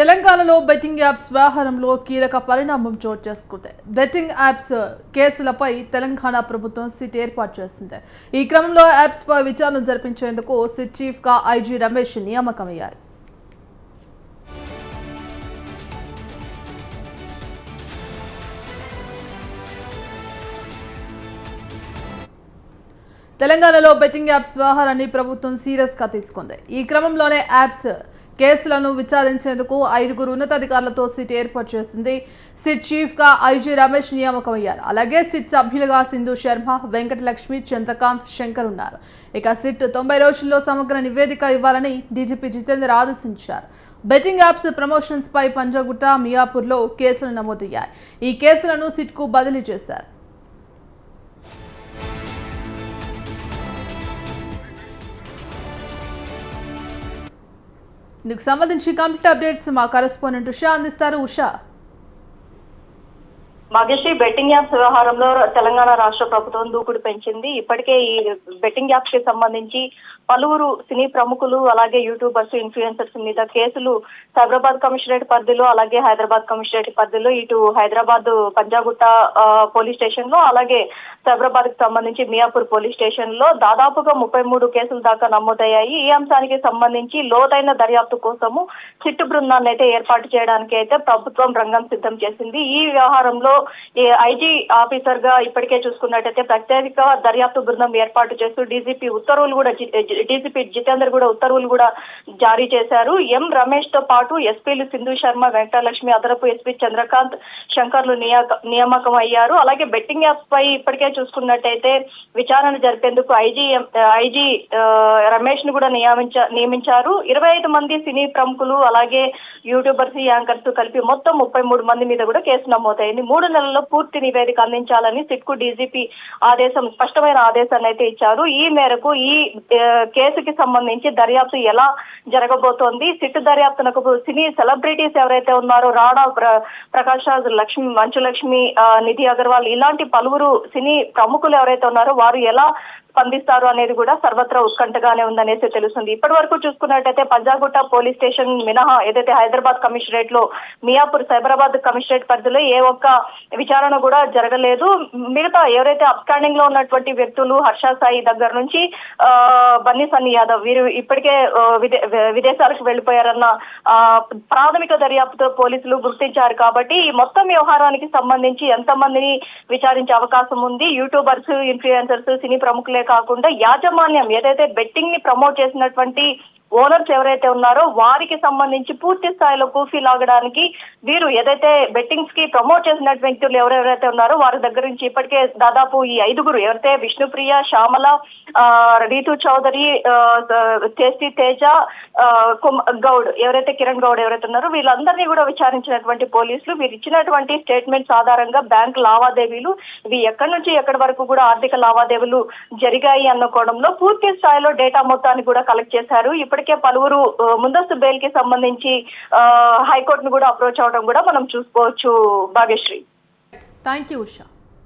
తెలంగాణలో betting apps వ్యవహారంలో కీలక పరిణామం చోటు చేసుకుంది. బెట్టింగ్ యాప్స్ కేసులపై తెలంగాణ ప్రభుత్వం సిట్ ఏర్పాటు చేసింది. ఈ క్రమంలో యాప్స్ పై విచారణ జరిపించేందుకు సిట్ చీఫ్గా ఐజీ రమేష్ నియామకమయ్యారు. తెలంగాణలో బెట్టింగ్ యాప్స్ వ్యవహారాన్ని ప్రభుత్వం సీరియస్గా తీసుకుంది. ఈ క్రమంలోనే యాప్స్ కేసులను విచారించేందుకు ఐదుగురు ఉన్నతాధికారులతో సిట్ ఏర్పాటు చేసింది. సిట్ చీఫ్గా ఐజీ రమేష్ నియామకమయ్యారు. అలాగే సిట్ సభ్యులుగా సింధు శర్మ వెంకటలక్ష్మి చంద్రకాంత్ శంకర్ ఉన్నారు. ఇక సిట్ తొంభై రోజుల్లో సమగ్ర నివేదిక ఇవ్వాలని డీజీపీ జితేందర్ ఆదేశించారు. బెట్టింగ్ యాప్స్ ప్రమోషన్స్ పై పంజాగుట్ట మియాపూర్లో కేసులు నమోదయ్యాయి. ఈ కేసులను సిట్కు బదిలీ చేశారు. ఇందుకు సంబంధించి కంప్లీట్ అప్డేట్స్ మా కరెస్పాండెంట్ ఉషా అందిస్తారు. ఉషా. భాగ్యశ్రీ బెట్టింగ్ యాప్స్ వ్యవహారంలో తెలంగాణ రాష్ట్ర ప్రభుత్వం దూకుడు పెంచింది. ఇప్పటికే ఈ బెట్టింగ్ యాప్స్కి సంబంధించి పలువురు సినీ ప్రముఖులు అలాగే యూట్యూబర్స్ ఇన్ఫ్లుయెన్సర్స్ మీద కేసులు సైబరాబాద్ కమిషనరేట్ పరిధిలో అలాగే హైదరాబాద్ కమిషనరేట్ పరిధిలో ఇటు హైదరాబాద్ పంజాగుట్ట పోలీస్ స్టేషన్లో అలాగే సైబరాబాద్కి సంబంధించి మియాపూర్ పోలీస్ స్టేషన్లో దాదాపుగా ముప్పై మూడు కేసులు దాకా నమోదయ్యాయి. ఈ అంశానికి సంబంధించి లోతైన దర్యాప్తు కోసము చిట్టు బృందాన్ని అయితే ఏర్పాటు చేయడానికి అయితే ప్రభుత్వం రంగం సిద్ధం చేసింది. ఈ వ్యవహారంలో ఐజీ ఆఫీసర్గా ఇప్పటికే చూసుకున్నట్టయితే ప్రత్యేక దర్యాప్తు బృందం ఏర్పాటు చేస్తూ డీజీపీ ఉత్తర్వులు కూడా డీజీపీ జితేందర్ కూడా ఉత్తర్వులు కూడా జారీ చేశారు. ఎం రమేష్తో పాటు ఎస్పీలు సింధు శర్మ వెంకటలక్ష్మి అదనపు ఎస్పీ చంద్రకాంత్ శంకర్లు నియామకం అయ్యారు. అలాగే బెట్టింగ్ యాప్ పై ఇప్పటికే చూసుకున్నట్టయితే విచారణ జరిపేందుకు ఐజీ ఐజీ రమేష్ను కూడా నియమించ నియమించారు. ఇరవై ఐదు మంది సినీ ప్రముఖులు అలాగే యూట్యూబర్స్ యాంకర్స్ కలిపి మొత్తం ముప్పై మూడు మంది మీద కూడా కేసు నమోదైంది. మూడు నెలల్లో పూర్తి నివేదిక అందించాలని సిట్కు డీజీపీ ఆదేశం స్పష్టమైన ఆదేశాన్ని అయితే ఇచ్చారు. ఈ మేరకు ఈ కేసుకి సంబంధించి దర్యాప్తు ఎలా జరగబోతోంది? సిట్ దర్యాప్తునకు సినీ సెలబ్రిటీస్ ఎవరైతే ఉన్నారో రాడా ప్రకాష్ రాజ్ లక్ష్మి మంచు లక్ష్మి నిధి అగర్వాల్ ఇలాంటి పలువురు సినీ ప్రముఖులు ఎవరైతే ఉన్నారో వారు ఎలా స్పందిస్తారు అనేది కూడా సర్వత్రా ఉత్కంఠగానే ఉందనేసి తెలుస్తుంది. ఇప్పటి వరకు చూసుకున్నట్టయితే పంజాగుట్ట పోలీస్ స్టేషన్ మినహా ఏదైతే హైదరాబాద్ కమిషనరేట్లో మియాపూర్ సైబరాబాద్ కమిషనరేట్ పరిధిలో ఏ ఒక్క విచారణ కూడా జరగలేదు. మిగతా ఎవరైతే అప్స్టాండింగ్లో ఉన్నటువంటి వ్యక్తులు హర్ష సాయి దగ్గర నుంచి బన్నీ సన్నీ యాదవ్ వీరు ఇప్పటికే విదేశాలకు వెళ్ళిపోయారన్న ఆ, ప్రాథమిక దర్యాప్తుతో పోలీసులు గుర్తించారు కాబట్టి ఈ మొత్తం వ్యవహారానికి సంబంధించి ఎంతమందిని విచారించే అవకాశం ఉంది. యూట్యూబర్స్ ఇన్ఫ్లుయెన్సర్స్ సినీ ప్రముఖులే కాకుండా యాజమాన్యం ఏదైతే బెట్టింగ్ని ప్రమోట్ చేసినటువంటి ఓనర్స్ ఎవరైతే ఉన్నారో వారికి సంబంధించి పూర్తి స్థాయిలో కూఫీ లాగడానికి వీరు ఏదైతే బెట్టింగ్స్కి ప్రమోట్ చేసినటువంటి వ్యక్తులు ఎవరెవరైతే ఉన్నారో వారి దగ్గర నుంచి ఇప్పటికే దాదాపు ఈ ఐదుగురు ఎవరైతే విష్ణుప్రియ శ్యామల రీతు చౌదరి ఆ, తేజ ఆ, గౌడ్ ఎవరైతే కిరణ్ గౌడ్ ఎవరైతే ఉన్నారో వీళ్ళందరినీ కూడా విచారించినటువంటి పోలీసులు వీరు ఇచ్చినటువంటి స్టేట్మెంట్స్ ఆధారంగా బ్యాంక్ లావాదేవీలు ఇవి ఎక్కడి నుంచి ఎక్కడి వరకు కూడా ఆర్థిక లావాదేవీలు జరిగాయి అన్న కోణంలో పూర్తి స్థాయిలో డేటా మొత్తాన్ని కూడా కలెక్ట్ చేశారు. ఇప్పటికే పలువురు ముందస్తు బెయిల్కి సంబంధించి హైకోర్టును కూడా అప్రోచ్ అవడం కూడా మనం చూసుకోవచ్చు భాగ్యశ్రీ. Thank you Usha.